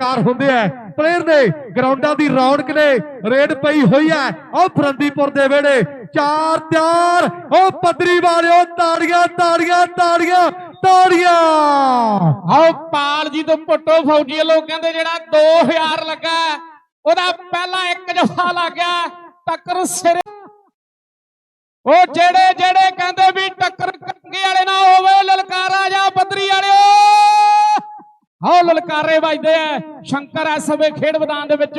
ਤਿਆਰ ਹੁੰਦੇ ਐ ਪਲੇਅਰ ਨੇ ਗਰਾਊਂਡਾਂ ਦੀ ਰੌਣਕ ਨੇ, ਰੇਡ ਪਈ ਹੋਈ ਐ ਉਹ ਫਰੰਦੀਪੁਰ ਦੇ ਵਿਹੜੇ, ਚਾਰ ਤਿਆਰ ਉਹ ਪੱਧਰੀ ਵਾਲਿਓ, ਤਾੜੀਆਂ ਤਾੜੀਆਂ ਤਾੜੀਆਂ ਤਾੜੀਆਂ। ਆਓ, ਪਾਲ ਜੀ ਤੋਂ ਪੁੱਟੋ ਫੌਜੀ ਵੱਲੋਂ। ਕਹਿੰਦੇ ਜਿਹੜਾ 2000 ਲੱਗਾ, ਉਹਦਾ ਪਹਿਲਾ ਇੱਕ ਜਫਾ ਲੱਗ ਗਿਆ, ਟੱਕਰ ਸਿਰੇ। ਉਹ ਜਿਹੜੇ ਜਿਹੜੇ ਕਹਿੰਦੇ ਵੀ ਟੱਕਰ ਆਓ ਲਲਕਾਰੇ ਵੱਜਦੇ ਆ। ਸ਼ੰਕਰ ਇਸ ਐਸਵੇ ਖੇਡ ਮੈਦਾਨ ਦੇ ਵਿੱਚ।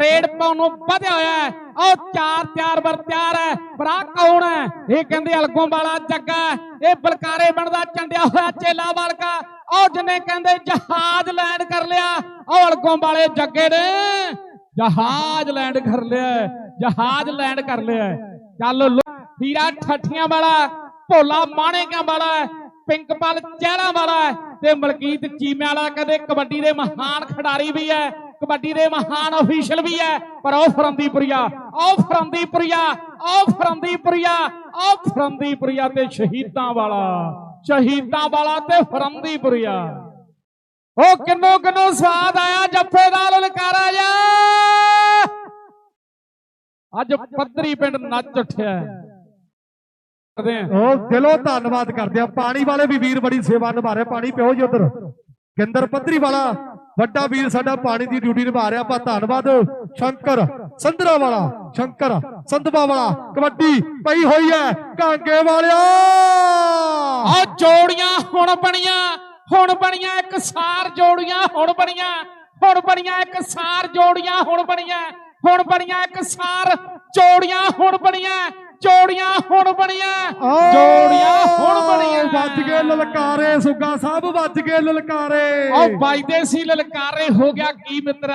ਰੇਡ ਪਾਉਣ ਨੂੰ ਵਧਿਆ ਹੋਇਆ ਹੈ। ਆਓ ਚਾਰ ਤਿਆਰ ਵਰ ਤਿਆਰ ਹੈ। ਪਰ ਕੌਣ ਹੈ? ਇਹ ਕਹਿੰਦੇ ਅਲਗੋਂ ਵਾਲਾ ਜੱਗਾ ਇਹ ਬਲਕਾਰੇ ਬਣਦਾ ਚੰਡਿਆ ਹੋਇਆ ਚੇਲਾ ਵਾਲਕਾ। ਆਓ ਜਿੰਨੇ ਕਹਿੰਦੇ ਜਹਾਜ਼ ਲੈਂਡ ਕਰ ਲਿਆ। ਉਹ ਅਲਗੋਂ ਵਾਲੇ ਜੱਗੇ ਨੇ। ਜਹਾਜ਼ ਲੈਂਡ ਕਰ ਲਿਆ ਜਹਾਜ਼ ਲੈਂਡ ਕਰ ਲਿਆ ਚੱਲ ਲੋ- ਹੀਰਾ ਠੱਠੀਆਂ ਵਾਲਾ ਭੋਲਾ ਮਾਣੇਕਾਂ ਵਾਲਾ ਹੈ, ਪਿੰਕਪਾਲ ਚਹਿਰਾ ਵਾਲਾ ਹੈ। ਤੇ ਮਲਕੀਤ ਚੀਮੇ ਵਾਲਾ ਕਹਿੰਦੇ ਕਬੱਡੀ ਦੇ ਮਹਾਨ ਖਿਡਾਰੀ ਵੀ ਹੈ, ਕਬੱਡੀ ਦੇ ਮਹਾਨ ਅਫੀਸ਼ਲ ਵੀ ਹੈ, ਪਰ ਉਹ ਫਰੰਦੀਪੁਰੀਆ ਉਹ ਫਰੰਦੀਪੁਰੀਆ ਉਹ ਫਰੰਦੀਪੁਰੀਆ ਉਹ ਫਰੰਦੀਪੁਰੀਆ ਤੇ ਸ਼ਹੀਦਾਂ ਵਾਲਾ ਸ਼ਹੀਦਾਂ ਵਾਲਾ ਤੇ ਫਰੰਦੀਪੁਰੀਆ। ਉਹ ਕਿੰਨੋ ਕਿੰਨੋ ਸਵਾਦ ਆਇਆ ਜੱਫੇ ਦਾ ਲਲਕਾਰਾ ਜਾ ਅੱਜ ਪੱਧਰੀ ਪਿੰਡ ਨੱਚ ਉੱਠਿਆ। ਕਰਦੇ ਆ। ਉਹ ਦਿਲੋਂ ਧੰਨਵਾਦ ਕਰਦੇ ਆ। ਪਾਣੀ ਵਾਲੇ ਵੀ ਵੀਰ ਬੜੀ ਸੇਵਾ ਨਿਭਾ ਰਹੇ। ਪਾਣੀ ਪਿਓ ਜੀ ਉਧਰ। ਗਿੰਦਰ ਪੱਧਰੀ ਵਾਲਾ ਵੱਡਾ ਵੀਰ ਸਾਡਾ ਪਾਣੀ ਦੀ ਡਿਊਟੀ ਨਿਭਾ ਰਿਹਾ। ਆਪਾਂ ਧੰਨਵਾਦ। ਸ਼ੰਕਰ ਸੰਧਰਾ ਵਾਲਾ ਸ਼ੰਕਰ ਸੰਧਵਾ ਵਾਲਾ। ਕਬੱਡੀ ਪਈ ਹੋਈ ਹੈ। ਕਾਂਗੇ ਵਾਲਿਆ! ਆ ਜੋੜੀਆਂ ਹੁਣ ਬਣੀਆਂ। ਹੁਣ ਬਣੀਆਂ ਇੱਕ ਸਾਰ ਜੋੜੀਆਂ। ਹੁਣ ਬਣੀਆਂ। ਹੁਣ ਬਣੀਆਂ ਇੱਕ ਸਾਰ ਜੋੜੀਆਂ। ਹੁਣ ਬਣੀਆਂ। ਹੁਣ ਬਣੀਆਂ ਇੱਕ ਸਾਰ ਜੋੜੀਆਂ। ਹੁਣ ਬਣੀਆਂ। ਜੋੜੀਆਂ ਹੁਣ ਬਣੀਆਂ। ਜੋੜੀਆਂ ਹੁਣ ਬਣੀਆਂ। ਵੱਜ ਗਏ ਲਲਕਾਰੇ ਸੁੱਗਾ ਸਾਹਿਬ ਵੱਜ ਗਏ ਲਲਕਾਰੇ। ਉਹ ਵੱਜਦੇ ਸੀ ਲਲਕਾਰੇ ਹੋ ਗਿਆ ਕੀ ਮਿੱਤਰਾ?